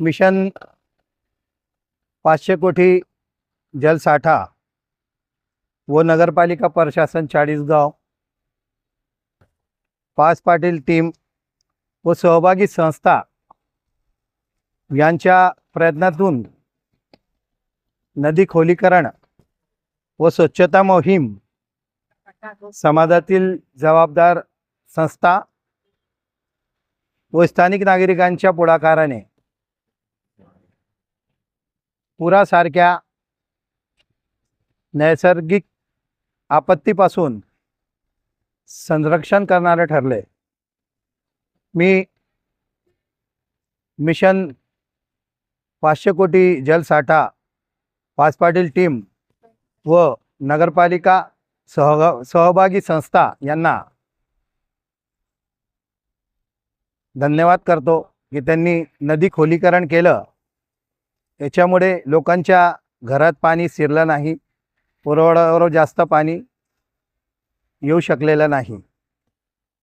Mission पाचशे कोटी जलसाठा व नगरपालिका प्रशासन चाळीसगाव. पाच पाटील टीम व सहभागी संस्था यांच्या प्रयत्नातून नदी खोलीकरण व स्वच्छता मोहीम समाजातील जबाबदार संस्था व स्थानिक नागरिकांच्या पुढाकाराने पुरासारख्या नैसर्गिक आपत्तीपासून संरक्षण करणारे ठरले. मी मिशन पाचशे कोटी जलसाठा पाचपाटील टीम व नगरपालिका सहगा सहभागी संस्था यांना धन्यवाद करतो की त्यांनी नदी खोलीकरण केलं. याच्यामुळे लोकांच्या घरात पाणी शिरलं नाही पुरवड्यावर जास्त पाणी येऊ शकलेलं नाही.